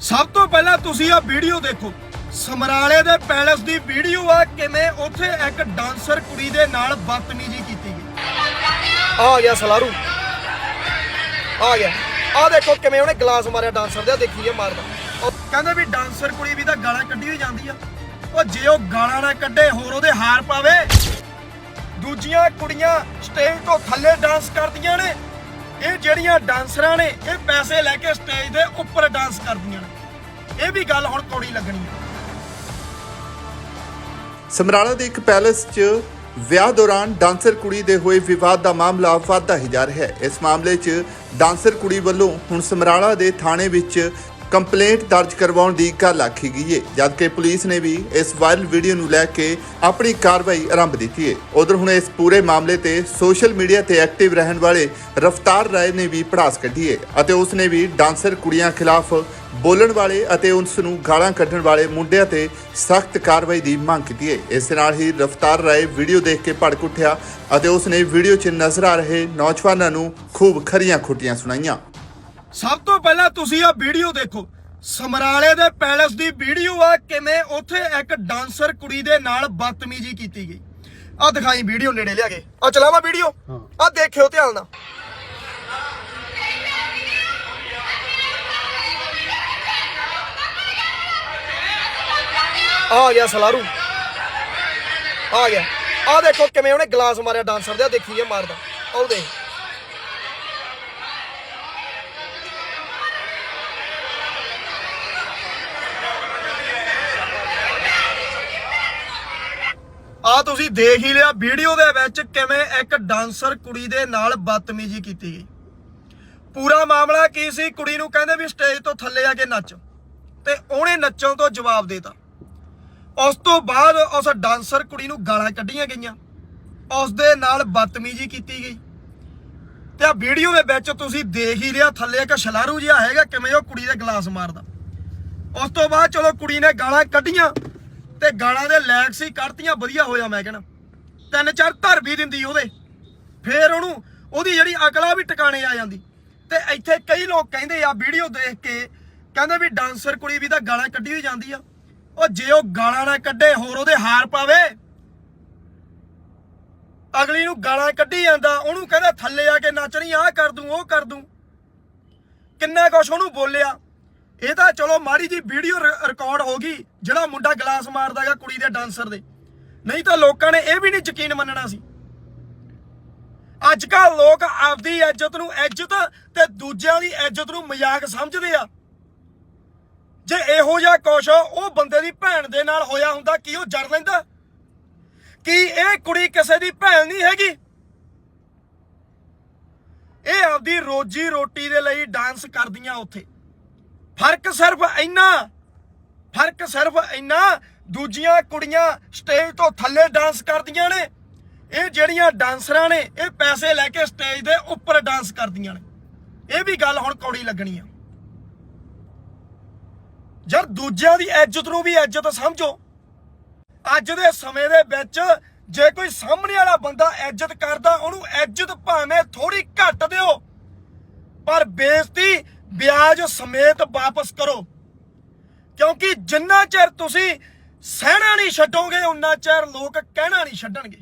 ਸਭ ਤੋਂ ਪਹਿਲਾਂ ਤੁਸੀਂ ਆ ਵੀਡੀਓ ਦੇਖੋ। ਸਮਰਾਲੇ ਦੇ ਪੈਲਸ ਦੀ ਵੀਡੀਓ ਆ ਕਿਵੇਂ ਉੱਥੇ ਇੱਕ ਡਾਂਸਰ ਕੁੜੀ ਦੇ ਨਾਲ ਬਦਤਮੀਜ਼ੀ ਕੀਤੀ ਗਈ। ਆ ਗਿਆ ਸਲਾਰੂ। ਆ ਗਿਆ। ਆ ਦੇਖੋ ਕਿਵੇਂ ਉਹਨੇ ਗਲਾਸ ਮਾਰਿਆ ਡਾਂਸਰ ਦੇ, ਆਹ ਦੇਖੀ ਇਹ ਮਾਰਦਾ। ਉਹ ਕਹਿੰਦੇ ਵੀ ਡਾਂਸਰ ਕੁੜੀ ਵੀ ਤਾਂ ਗਾਲਾਂ ਕੱਢੀ ਹੋਈ ਜਾਂਦੀ ਆ। ਉਹ ਜੇ ਉਹ ਗਾਲਾਂ ਨਾ ਕੱਢੇ, ਹੋਰ ਉਹਦੇ ਹਾਰ ਪਾਵੇ। ਦੂਜੀਆਂ ਕੁੜੀਆਂ ਸਟੇਜ ਤੋਂ ਥੱਲੇ ਡਾਂਸ ਕਰਦੀਆਂ ਨੇ। ਇਹ ਜਿਹੜੀਆਂ ਡਾਂਸਰਾਂ ਨੇ, ਇਹ ਪੈਸੇ ਲੈ ਕੇ ਸਟੇਜ ਦੇ ਉੱਪਰ ਡਾਂਸ ਕਰਦੀਆਂ ਨੇ। ਇਹ ਵੀ ਗੱਲ ਹੁਣ ਕੌੜੀ ਲੱਗਣੀ ਹੈ ਸਮਰਾਲਾ ਦੇ ਇੱਕ ਪੈਲੇਸ 'ਚ ਵਿਆਹ ਦੌਰਾਨ ਡਾਂਸਰ ਕੁੜੀ ਦੇ ਹੋਏ ਵਿਵਾਦ ਦਾ ਮਾਮਲਾ ਵਧਦਾ ਹੀ ਜਾ ਰਿਹਾ ਹੈ। ਇਸ ਮਾਮਲੇ 'ਚ ਡਾਂਸਰ ਕੁੜੀ ਵੱਲੋਂ ਹੁਣ ਸਮਰਾਲਾ ਦੇ ਥਾਣੇ ਵਿੱਚ ਕੰਪਲੇਂਟ ਦਰਜ ਕਰਵਾਉਣ ਦੀ ਗੱਲ ਆਖੀ ਗਈ ਹੈ ਜਦਕਿ ਪੁਲਿਸ ਨੇ ਵੀ ਇਸ ਵਾਇਰਲ ਵੀਡੀਓ ਨੂੰ ਲੈ ਕੇ ਆਪਣੀ ਕਾਰਵਾਈ ਆਰੰਭ ਦਿੱਤੀ ਹੈ ਉਧਰ ਹੁਣ ਇਸ ਪੂਰੇ ਮਾਮਲੇ ਤੇ ਸੋਸ਼ਲ ਮੀਡੀਆ ਤੇ ਐਕਟਿਵ ਰਹਿਣ ਵਾਲੇ ਰਫਤਾਰ ਰਾਏ ਨੇ ਵੀ ਪੜਾਸ ਕੱਢੀ ਹੈ ਅਤੇ ਉਸ ਨੇ ਵੀ ਡਾਂਸਰ ਕੁੜੀਆਂ ਖਿਲਾਫ ਬੋਲਣ ਵਾਲੇ ਅਤੇ ਉਸ ਨੂੰ ਗਾਲਾਂ ਕੱਢਣ ਵਾਲੇ ਮੁੰਡਿਆਂ ਤੇ ਸਖਤ ਕਾਰਵਾਈ ਦੀ ਮੰਗ ਕੀਤੀ ਹੈ ਇਸ ਦੇ ਨਾਲ ਹੀ ਰਫਤਾਰ ਰਾਏ ਵੀਡੀਓ ਦੇਖ ਕੇ ਭੜਕ ਉੱਠਿਆ ਅਤੇ ਉਸ ਨੇ ਵੀਡੀਓ 'ਚ ਨਜ਼ਰ ਆ ਰਹੇ ਨੌਜਵਾਨਾਂ ਨੂੰ ਖੂਬ ਖਰੀਆਂ ਖੁੱਟੀਆਂ ਸੁਣਾਈਆਂ। ਸਭ ਤੋਂ ਪਹਿਲਾਂ ਤੁਸੀਂ ਆ ਵੀਡੀਓ ਦੇਖੋ। ਸਮਰਾਲੇ ਦੇ ਪੈਲਸ ਦੀ ਵੀਡੀਓ ਆ ਕਿਵੇਂ ਉੱਥੇ ਇੱਕ ਡਾਂਸਰ ਕੁੜੀ ਦੇ ਨਾਲ ਬਦਤਮੀਜ਼ੀ ਕੀਤੀ ਗਈ। ਆ ਦਿਖਾਈ ਵੀਡੀਓ ਨੇੜੇ ਲਿਆ ਕੇ। ਆ ਚਲਾਵਾ ਵੀਡੀਓ ਆ ਦੇਖਿਓ ਧਿਆਨ ਨਾਲ। ਆ ਗਿਆ ਸਲਾਰੂ। ਆ ਗਿਆ। ਆ ਦੇਖੋ ਕਿਵੇਂ ਉਹਨੇ ਗਲਾਸ ਮਾਰਿਆ ਡਾਂਸਰ ਦੇ ਆਹ ਦੇਖੀ ਇਹ ਮਾਰਦਾ। ਉਹ ਦੇਖ। ਆ ਤੁਸੀਂ ਦੇਖ ਹੀ ਲਿਆ, ਵੀਡੀਓ ਦੇ ਵਿੱਚ ਕਿਵੇਂ ਇੱਕ ਡਾਂਸਰ ਕੁੜੀ ਦੇ ਨਾਲ ਬਦਤਮੀਜ਼ੀ ਕੀਤੀ ਗਈ। ਪੂਰਾ ਮਾਮਲਾ ਕੀ ਸੀ? ਕੁੜੀ ਨੂੰ ਕਹਿੰਦੇ ਵੀ ਸਟੇਜ ਤੋਂ ਥੱਲੇ ਆ ਕੇ ਨੱਚ ਤੇ ਉਹਨੇ ਨੱਚਣ ਤੋਂ ਜਵਾਬ ਦੇਤਾ। ਉਸ ਤੋਂ ਬਾਅਦ ਉਸ ਡਾਂਸਰ ਕੁੜੀ ਨੂੰ ਗਾਲਾਂ ਕੱਢੀਆਂ ਗਈਆਂ। ਉਸ ਦੇ ਨਾਲ ਬਦਤਮੀਜ਼ੀ ਕੀਤੀ ਗਈ। ਤੇ ਆ ਵੀਡੀਓ ਦੇ ਵਿੱਚ ਤੁਸੀਂ ਦੇਖ ਹੀ ਲਿਆ, ਥੱਲੇ ਇੱਕ ਛਲਾਰੂ ਜਿਹਾ ਹੈਗਾ, ਕਿਵੇਂ ਉਹ ਕੁੜੀ ਦੇ ਗਲਾਸ ਮਾਰਦਾ। ਉਸ ਤੋਂ ਬਾਅਦ ਚਲੋ ਕੁੜੀ ਨੇ ਗਾਲਾਂ ਕੱਢੀਆਂ। ਤੇ ਗਾਲਾਂ ਦੇ ਲੈਕ ਸੀ ਕੱਢਤੀਆਂ, ਵਧੀਆ ਹੋਇਆ ਮੈਂ ਕਹਿਣਾ। ਤਿੰਨ ਚਾਰ ਧਰ ਵੀ ਦਿੰਦੀ ਉਹਦੇ। ਫੇਰ ਉਹਨੂੰ, ਉਹਦੀ ਜਿਹੜੀ ਅਕਲ ਵੀ ਟਿਕਾਣੇ ਆ ਜਾਂਦੀ। ਤੇ ਇੱਥੇ ਕਈ ਲੋਕ ਕਹਿੰਦੇ ਆ, ਵੀਡੀਓ ਦੇਖ ਕੇ ਕਹਿੰਦੇ ਵੀ ਡਾਂਸਰ ਕੁੜੀ ਵੀ ਤਾਂ ਗਾਲਾਂ ਕੱਢੀ ਹੋਈ ਜਾਂਦੀ ਆ। ਉਹ ਜੇ ਉਹ ਗਾਲਾਂ ਨਾ ਕੱਢੇ, ਹੋਰ ਉਹਦੇ ਹਾਰ ਪਾਵੇ। ਅਗਲੀ ਨੂੰ ਗਾਲਾਂ ਕੱਢੀ ਜਾਂਦਾ, ਉਹਨੂੰ ਕਹਿੰਦਾ ਥੱਲੇ ਆ ਕੇ ਨੱਚਣੀ ਆਹ ਕਰ ਦੂੰ, ਉਹ ਕਰ ਦੂੰ। ਕਿੰਨਾ ਕੁਛ ਉਹਨੂੰ ਬੋਲਿਆ। ਇਹ ਤਾਂ ਚਲੋ ਮਾੜੀ ਜੀ ਵੀਡੀਓ ਰਿਕਾਰਡ ਹੋ ਗਈ, ਜਿਹੜਾ ਮੁੰਡਾ ਗਲਾਸ ਮਾਰਦਾ ਮਾਰਦਾਗਾ ਕੁੜੀ ਦੇ ਡਾਂਸਰ ਦੇ। ਨਹੀਂ ਤਾਂ ਲੋਕਾਂ ਨੇ ਇਹ ਵੀ ਨਹੀਂ ਯਕੀਨ ਮੰਨਣਾ ਸੀ। ਅੱਜ ਕੱਲ ਲੋਕ ਆਪਦੀ ਇੱਜ਼ਤ ਨੂੰ ਇੱਜ਼ਤ ਤੇ ਦੂਜਿਆਂ ਦੀ ਇੱਜ਼ਤ ਨੂੰ ਮਜ਼ਾਕ ਸਮਝਦੇ ਆ। ਜੇ ਇਹੋ ਜਿਹਾ ਕੁਛ ਉਹ ਬੰਦੇ ਦੀ ਭੈਣ ਦੇ ਨਾਲ ਹੋਇਆ ਹੁੰਦਾ, ਕੀ ਉਹ ਜਰ ਲੈਂਦਾ? ਕੀ ਇਹ ਕੁੜੀ ਕਿਸੇ ਦੀ ਭੈਣ ਨਹੀਂ ਹੈਗੀ? ਇਹ ਆਪਦੀ ਰੋਜੀ ਰੋਟੀ ਦੇ ਲਈ ਡਾਂਸ ਕਰਦੀਆਂ ਉੱਥੇ। ਫ਼ਰਕ ਸਿਰਫ ਇੰਨਾ, ਫ਼ਰਕ ਸਿਰਫ ਇੰਨਾ, ਦੂਜੀਆਂ ਕੁੜੀਆਂ ਸਟੇਜ ਤੋਂ ਥੱਲੇ ਡਾਂਸ ਕਰਦੀਆਂ ਨੇ। ਇਹ ਜਿਹੜੀਆਂ ਡਾਂਸਰਾਂ ਨੇ, ਇਹ ਪੈਸੇ ਲੈ ਕੇ ਸਟੇਜ ਦੇ ਉੱਪਰ ਡਾਂਸ ਕਰਦੀਆਂ ਨੇ। ਇਹ ਵੀ ਗੱਲ ਹੁਣ ਕੌੜੀ ਲੱਗਣੀ ਆ। ਯਾਰ ਦੂਜਿਆਂ ਦੀ ਇੱਜ਼ਤ ਨੂੰ ਵੀ ਇੱਜ਼ਤ ਸਮਝੋ। ਅੱਜ ਦੇ ਸਮੇਂ ਦੇ ਵਿੱਚ ਜੇ ਕੋਈ ਸਾਹਮਣੇ ਵਾਲਾ ਬੰਦਾ ਇੱਜ਼ਤ ਕਰਦਾ, ਉਹਨੂੰ ਇੱਜ਼ਤ ਭਾਵੇਂ ਥੋੜੀ ਘੱਟ ਦਿਓ। ਪਰ ਬੇਇੱਜ਼ਤੀ ਵਿਆਜ ਸਮੇਤ ਵਾਪਸ ਕਰੋ। ਕਿਉਂਕਿ ਜਿੰਨਾ ਚਿਰ ਤੁਸੀਂ ਸਹਿਣਾ ਨਹੀਂ ਛੱਡੋਗੇ, ਉਨਾ ਚਿਰ ਲੋਕ ਕਹਿਣਾ ਨਹੀਂ ਛੱਡਣਗੇ।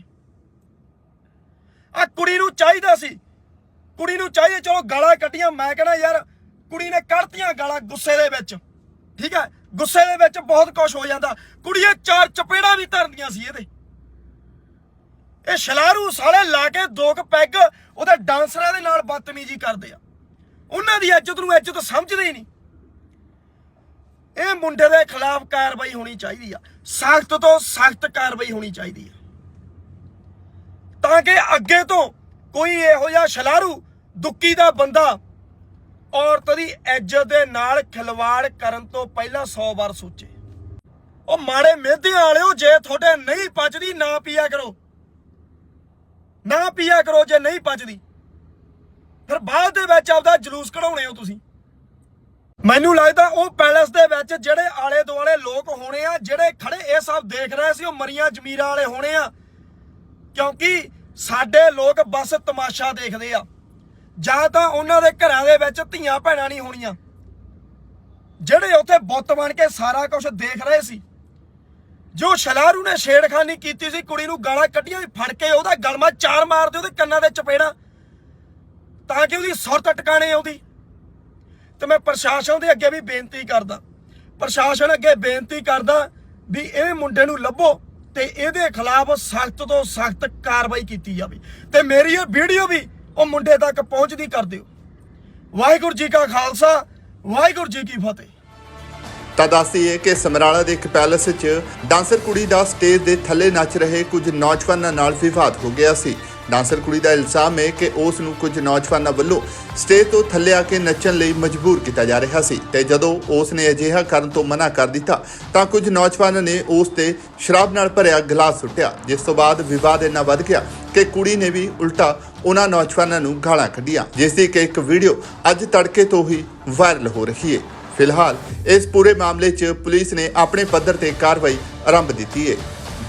ਆ ਕੁੜੀ ਨੂੰ ਚਾਹੀਦਾ ਸੀ। ਕੁੜੀ ਨੂੰ ਚਾਹੀਏ, ਚਲੋ ਗਾਲਾਂ ਕੱਢੀਆਂ ਮੈਂ ਕਹਿੰਦਾ ਯਾਰ, ਕੁੜੀ ਨੇ ਕੱਢਤੀਆਂ ਗਾਲਾਂ ਗੁੱਸੇ ਦੇ ਵਿੱਚ। ਠੀਕ ਹੈ? ਗੁੱਸੇ ਦੇ ਵਿੱਚ ਬਹੁਤ ਕੁਝ ਹੋ ਜਾਂਦਾ। ਕੁੜੀਆਂ ਚਾਰ ਚਪੇੜਾਂ ਵੀ ਧਰਦੀਆਂ ਸੀ ਇਹਦੇ। ਇਹ ਸ਼ਲਾਰੂ ਸਾਲੇ ਲਾ ਕੇ ਦੋ ਕੁ ਪੈਗ ਉਹਦੇ ਡਾਂਸਰਾਂ ਦੇ ਨਾਲ ਬਦਤਮੀਜ਼ੀ ਕਰਦੇ ਆ। ਉਹਨਾਂ ਦੀ ਇੱਜ਼ਤ ਨੂੰ ਇੱਜ਼ਤ ਸਮਝਦੇ ਹੀ ਨਹੀਂ। ਇਹ ਮੁੰਡੇ ਦੇ ਖਿਲਾਫ ਕਾਰਵਾਈ ਹੋਣੀ ਚਾਹੀਦੀ ਆ। ਸਖਤ ਤੋਂ ਸਖਤ ਕਾਰਵਾਈ ਹੋਣੀ ਚਾਹੀਦੀ ਆ। ਤਾਂ ਕਿ ਅੱਗੇ ਤੋਂ ਕੋਈ ਇਹੋ ਜਿਹਾ ਸ਼ਲਾਰੂ, ਦੁੱਕੀ ਦਾ ਬੰਦਾ ਔਰਤ ਦੀ ਇੱਜ਼ਤ ਦੇ ਨਾਲ ਖਿਲਵਾੜ ਕਰਨ ਤੋਂ ਪਹਿਲਾਂ 100 ਵਾਰ ਸੋਚੇ। ਉਹ ਮਾੜੇ ਮਿਹਦਿਆਂ ਵਾਲਿਓ, ਜੇ ਤੁਹਾਡੇ ਨਹੀਂ ਪਚਦੀ, ਨਾ ਪੀਆ ਕਰੋ। ਨਾ ਪੀਆ ਕਰੋ, ਜੇ ਨਹੀਂ ਪਚਦੀ। ਫਿਰ ਬਾਅਦ ਦੇ ਵਿੱਚ ਆਪਦਾ ਜਲੂਸ ਕਢਾਉਣੇ ਹੋ ਤੁਸੀਂ। ਮੈਨੂੰ ਲੱਗਦਾ ਉਹ ਪੈਲਸ ਦੇ ਵਿੱਚ ਜਿਹੜੇ ਆਲੇ ਦੁਆਲੇ ਲੋਕ ਹੋਣੇ ਆ, ਜਿਹੜੇ ਖੜੇ ਇਹ ਸਭ ਦੇਖ ਰਹੇ ਸੀ, ਉਹ ਮਰੀਆਂ ਜ਼ਮੀਰਾਂ ਵਾਲੇ ਹੋਣੇ ਆ। ਕਿਉਂਕਿ ਸਾਡੇ ਲੋਕ ਬਸ ਤਮਾਸ਼ਾ ਦੇਖਦੇ ਆ। ਜਾਂ ਤਾਂ ਉਹਨਾਂ ਦੇ ਘਰਾਂ ਦੇ ਵਿੱਚ ਧੀਆਂ ਭੈਣਾਂ ਨਹੀਂ ਹੋਣੀਆਂ। ਜਿਹੜੇ ਉੱਥੇ ਬੁੱਤ ਬਣ ਕੇ ਸਾਰਾ ਕੁਝ ਦੇਖ ਰਹੇ ਸੀ। ਜੋ ਸ਼ਲਾਰੂ ਨੇ ਛੇੜਖਾਨੀ ਕੀਤੀ ਸੀ, ਕੁੜੀ ਨੂੰ ਗਾਲਾਂ ਕੱਢੀਆਂ ਫੜ ਕੇ ਉਹਦਾ ਗਲਮਾ ਚਾਰ ਮਾਰਦੇ ਉਹਦੇ ਕੰਨਾਂ ਦੇ ਚਪੇੜਾਂ। ਤਾਂ ਕਿ ਉਹਦੀ ਸੁਰਤ ਟਿਕਾਣੇ ਆਉਂਦੀ। ਤੇ ਮੈਂ ਪ੍ਰਸ਼ਾਸਨ ਦੇ ਅੱਗੇ ਵੀ ਬੇਨਤੀ ਕਰਦਾ। ਪ੍ਰਸ਼ਾਸਨ ਅੱਗੇ ਬੇਨਤੀ ਕਰਦਾ ਵੀ ਇਹ ਮੁੰਡੇ ਨੂੰ ਲੱਭੋ ਤੇ ਇਹਦੇ ਖਿਲਾਫ ਸਖਤ ਤੋਂ ਸਖਤ ਕਾਰਵਾਈ ਕੀਤੀ ਜਾਵੇ। ਤੇ ਮੇਰੀ ਇਹ ਵੀਡੀਓ ਵੀ ਉਹ ਮੁੰਡੇ ਤੱਕ ਪਹੁੰਚਦੀ ਕਰ ਦਿਓ। ਵਾਹਿਗੁਰੂ ਜੀ ਕਾ ਖਾਲਸਾ, ਵਾਹਿਗੁਰੂ ਜੀ ਕੀ ਫਤਿਹ। ਤਾਂ ਦੱਸਦੀਏ ਕਿ ਸਮਰਾਲਾ ਦੇ ਇੱਕ ਪੈਲੇਸ 'ਚ ਡਾਂਸਰ ਕੁੜੀ ਦਾ ਸਟੇਜ ਦੇ ਥੱਲੇ ਨੱਚ ਰਹੇ ਕੁਝ ਨੌਜਵਾਨਾਂ ਨਾਲ ਵਿਵਾਦ ਹੋ ਗਿਆ ਸੀ। ਡਾਂਸਰ ਕੁੜੀ ਦਾ ਇਲਜ਼ਾਮ ਹੈ ਕਿ ਉਸ ਨੂੰ ਕੁਝ ਨੌਜਵਾਨਾਂ ਵੱਲੋਂ ਸਟੇਜ ਤੋਂ ਥੱਲੇ ਆ ਕੇ ਨੱਚਣ ਲਈ ਮਜਬੂਰ ਕੀਤਾ ਜਾ ਰਿਹਾ ਸੀ ਤੇ ਜਦੋਂ ਉਸ ਨੇ ਅਜਿਹਾ ਕਰਨ ਤੋਂ ਮਨਾ ਕਰ ਦਿੱਤਾ, ਤਾਂ ਕੁਝ ਨੌਜਵਾਨਾਂ ਨੇ ਉਸ ਤੇ ਸ਼ਰਾਬ ਨਾਲ ਭਰਿਆ ਗਲਾਸ ਸੁੱਟਿਆ, ਜਿਸ ਤੋਂ ਬਾਅਦ ਵਿਵਾਦ ਇੰਨਾ ਵੱਧ ਗਿਆ ਕਿ ਕੁੜੀ ਨੇ ਵੀ ਉਲਟਾ ਉਹਨਾਂ ਨੌਜਵਾਨਾਂ ਨੂੰ ਗਾਲਾਂ ਕੱਢੀਆਂ, ਜਿਸ ਦੀ ਕਿ ਇੱਕ ਵੀਡੀਓ ਅੱਜ ਤੜਕੇ ਤੋਂ ਹੀ ਵਾਇਰਲ ਹੋ ਰਹੀ ਹੈ ਫਿਲਹਾਲ ਇਸ ਪੂਰੇ ਮਾਮਲੇ 'ਚ ਪੁਲਿਸ ਨੇ ਆਪਣੇ ਪੱਧਰ ਤੇ ਕਾਰਵਾਈ ਆਰੰਭ ਦਿੱਤੀ ਹੈ।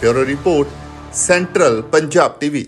Bureau report, central Punjab TV.